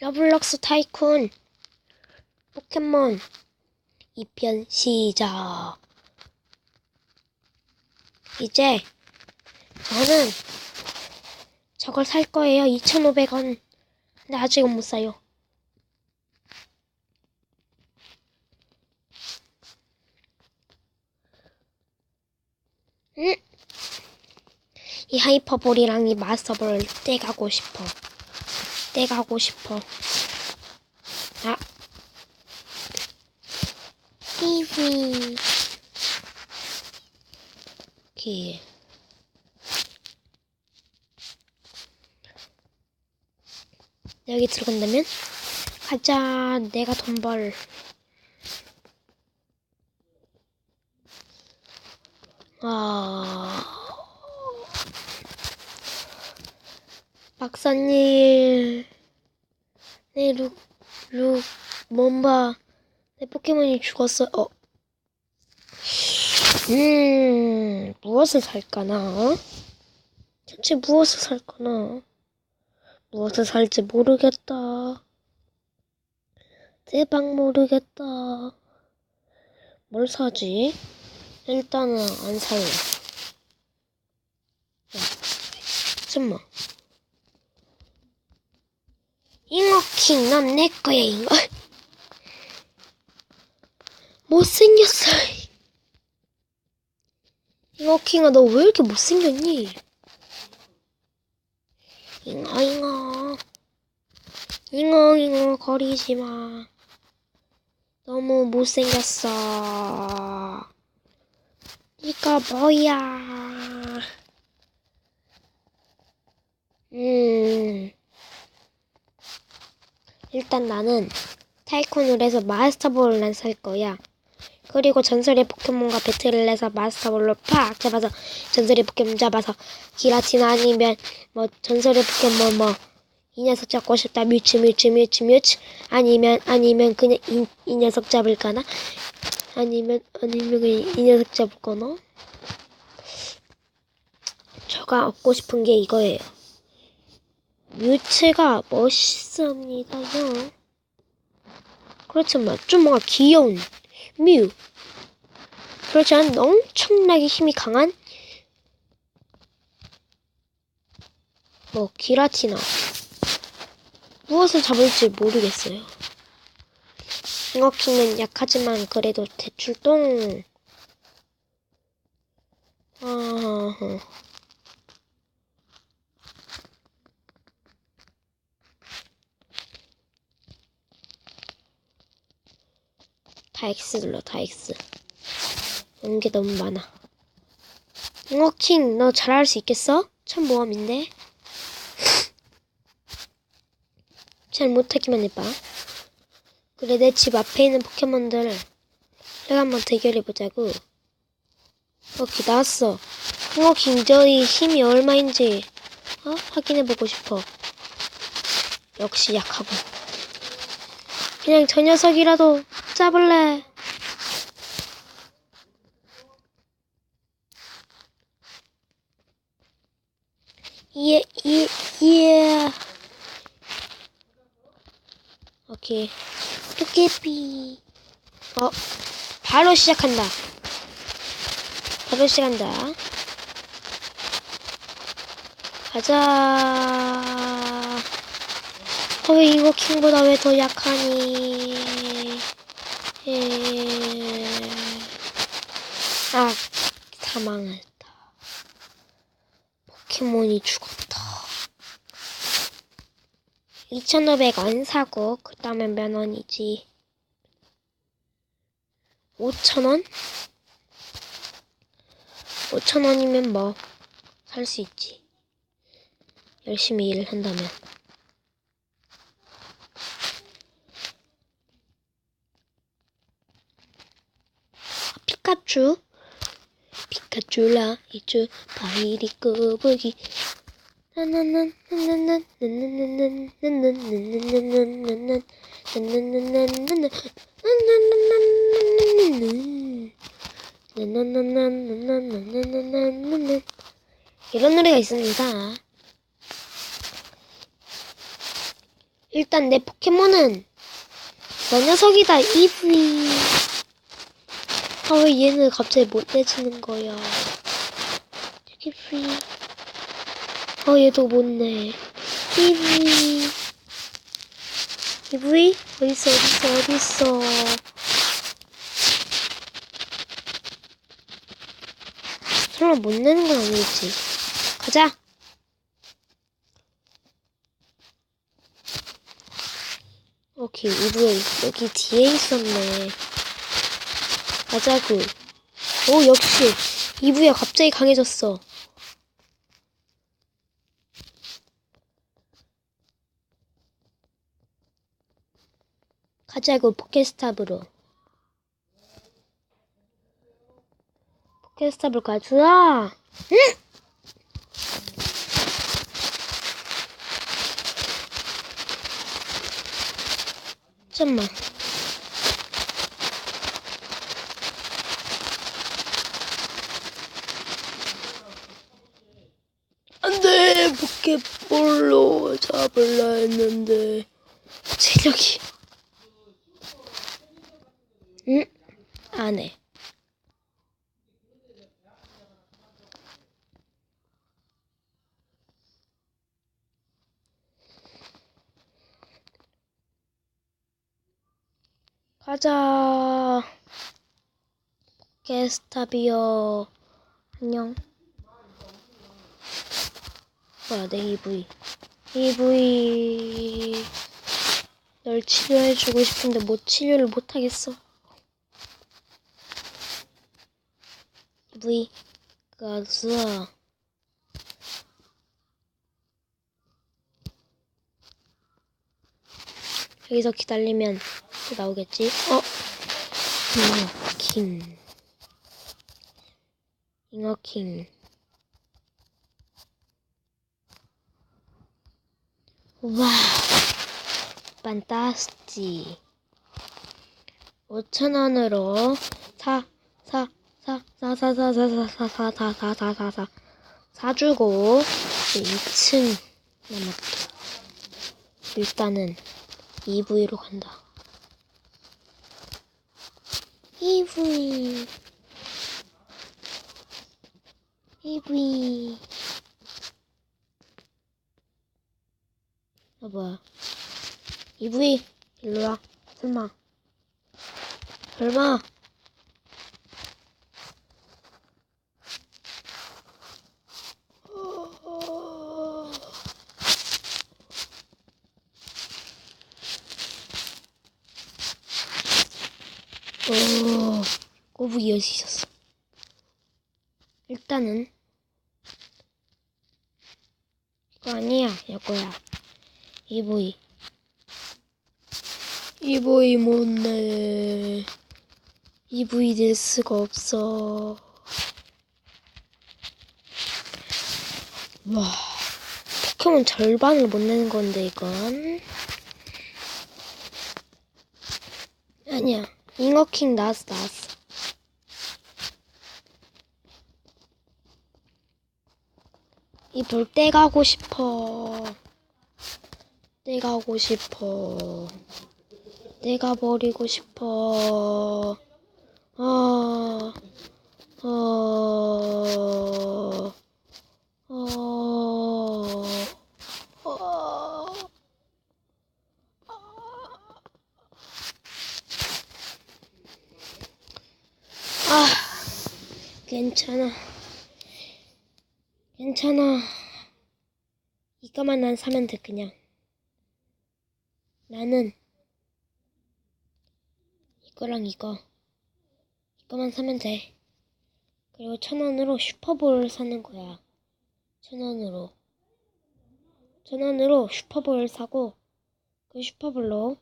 러블록스 타이쿤 포켓몬 2편 시작. 이제 저는 저걸 살 거예요. 2,500원. 근데 아직은 못 사요. 응? 이 하이퍼볼이랑 이 마스터볼 떼가고 싶어. 떼가고 싶어. 아. 띠비. 이렇게. 여기 들어간다면? 가자, 내가 돈 벌. 아. 박사님. 네, 룩, 룩, 뭔가, 내 포켓몬이 죽었어. 어. 음, 무엇을 살까나? 대체 무엇을 살까나? 무엇을 살지 모르겠다. 대박 모르겠다. 뭘 사지? 일단은 안 살래. 야, 잠깐만. 잉어킹, 넌 내 거야, 잉어. 못생겼어. 잉어킹아, 너 왜 이렇게 못생겼니? 잉어, 잉어. 잉어, 잉어, 거리지 마. 너무 못생겼어. 이거 뭐야? 음. 일단 나는 타이쿤을 해서 마스터볼을 난 살 거야. 그리고 전설의 포켓몬과 배틀을 해서 마스터볼로 팍 잡아서 전설의 포켓몬 잡아서 기라티나 아니면 뭐 전설의 포켓몬 뭐 이 녀석 잡고 싶다 뮤츠 뮤츠 뮤츠 뮤츠 아니면 아니면 그냥 이, 이 녀석 잡을까나 아니면 아니면 그냥 이 녀석 잡을거나 제가 얻고 싶은 게 이거예요. 뮤츠가 멋있습니다요. 그렇지만 좀 뭔가 귀여운 뮤. 그렇지만 엄청나게 힘이 강한 뭐 기라티나 무엇을 잡을지 모르겠어요. 잉어킹은 약하지만 그래도 대출동 아 다 X 눌러 다 X 연게 너무 많아. 잉어킹 너 잘할 수 있겠어? 참 모함인데. 잘 못하기만 해봐. 그래 내 집 앞에 있는 포켓몬들 내가 한번 대결해보자고. 오케이 나왔어. 잉어킹 저희 힘이 얼마인지 어? 확인해보고 싶어. 역시 약하고 그냥 저 녀석이라도 잡을래. 예, 예, 예. 오케이. 토끼피. 어, 바로 시작한다. 바로 시작한다. 가자. 어, 왜 이거 킹보다 왜 더 약하니? 예. 아, 사망했다. 포켓몬이 죽었다. 2,500원 사고, 그 다음에 몇 원이지? 5,000원? 5,000원이면 뭐, 살 수 있지. 열심히 일을 한다면. 피카츄? 피카츄라 이쭈 바이리 꼬부기. 이런 노래가 있습니다. 일단 내 포켓몬은 너 녀석이다 EV 아 왜 얘는 갑자기 못 내주는 거야. EV 어 얘도 못내. EV EV 어딨어 어딨어 어딨어. 설마 못 내는 건 아니겠지? 가자. 오케이 이브에 여기 뒤에 있었네 가자구. 오 역시. 이브야 갑자기 강해졌어. 가자고 포켓스탑으로. 포켓스탑을 가주라 응? 잠깐만 안돼 포켓볼로 잡을라 했는데 체력이 응? 안해. 가자. 게스타비어. 안녕 뭐야 내 EV EV 널 치료해주고 싶은데 뭐 치료를 못하겠어 EV 가서 여기서 기다리면 또 나오겠지? 어? 잉어킹 잉어킹 와 판타스티 5천원으로 사, 사, 사, 사, 사, 사, 사, 사, 사, 사, 사, 사, 사, 사, 사, 사주고 이제 2층 남았다. 일단은 EV로 간다. EV EV 아 뭐야 EV 일로와 설마 설마 오, 꼬부기 여시셨어. 일단은 이거 아니야, 이거야. 이보이. 이보이 못내. 이보이 될 수가 없어. 와, 포켓몬 절반을 못 내는 건데 이건. 아니야. 잉어킹 나왔어, 나왔어. 이 볼때 가고 싶어. 때 가고 싶어. 내가 버리고 싶어. 아, 어, 어, 어. 아, 괜찮아. 괜찮아. 이거만 난 사면 돼, 그냥. 나는 이거랑 이거. 이거만 사면 돼. 그리고 천 원으로 슈퍼볼 사는 거야. 천 원으로. 천 원으로 슈퍼볼 사고, 그 슈퍼볼로,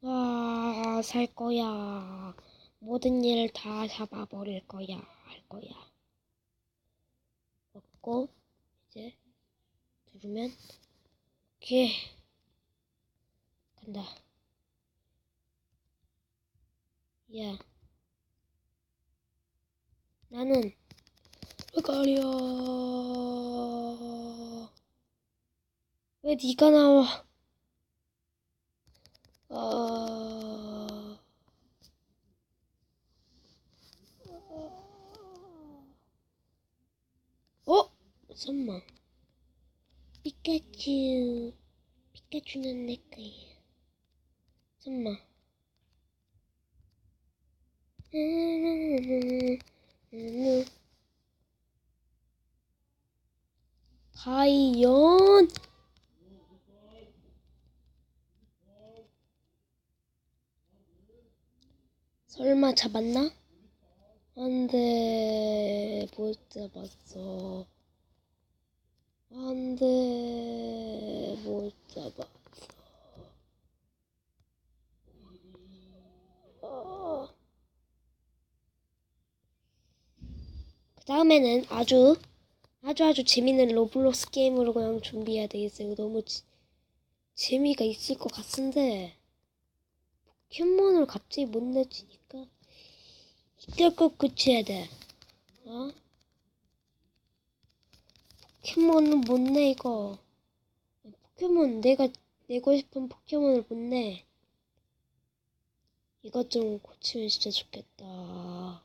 와, 살 거야. 모든 일을 다 잡아버릴 거야. 할 거야. 먹고, 이제, 누르면, 오케이. 간다. 야. 나는 가려. 왜 네가 나와? 어... 어? 잠만. 피카츄. 피카츄는 내 거예요. 잠만. 과연 설마 잡았나? 안돼 못 잡았어 안돼 못 잡았어 어. 그 다음에는 아주 아주 아주 재밌는 로블록스 게임으로 그냥 준비해야 되겠어요 너무 지- 재미가 있을 것 같은데 포켓몬을 갑자기 못 내주니까 이때 꼭 그쳐야 돼. 어? 포켓몬은 못 내, 이거. 포켓몬, 내가 내고 싶은 포켓몬을 못 내. 이것 좀 고치면 진짜 좋겠다.